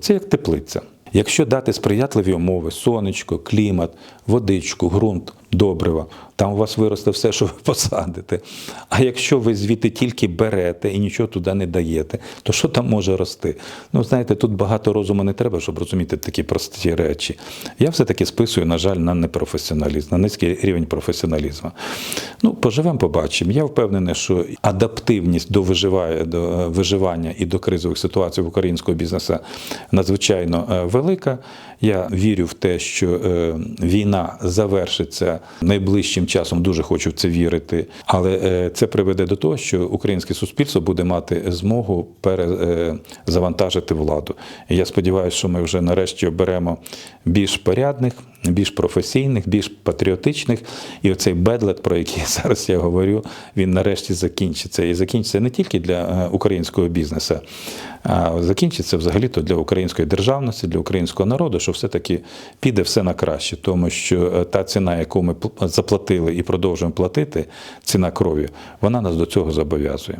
Це як теплиця. Якщо дати сприятливі умови, сонечко, клімат, водичку, ґрунт, добрива, там у вас виросте все, що ви посадите. А якщо ви звідти тільки берете і нічого туди не даєте, то що там може рости? Ну, знаєте, тут багато розуму не треба, щоб розуміти такі прості речі. Я все-таки списую, на жаль, на непрофесіоналізм, на низький рівень професіоналізму. Ну, поживемо, побачимо. Я впевнений, що адаптивність до е, виживання і до кризових ситуацій в українського бізнесу надзвичайно е, велика. Я вірю в те, що е, війна завершиться найближчим часом. Дуже хочу в це вірити. Але е, це приведе до того, що українське суспільство буде мати змогу перезавантажити владу. Я сподіваюся, що ми вже нарешті оберемо більш порядних, більш професійних, більш патріотичних. І оцей бедлет, про який зараз я говорю, він нарешті закінчиться. І закінчиться не тільки для е, українського бізнесу, а закінчиться взагалі-то для української державності, для українського народу, що все-таки піде все на краще, тому що е, та ціна, яку ми заплатили і продовжуємо платити, ціна крові, вона нас до цього зобов'язує.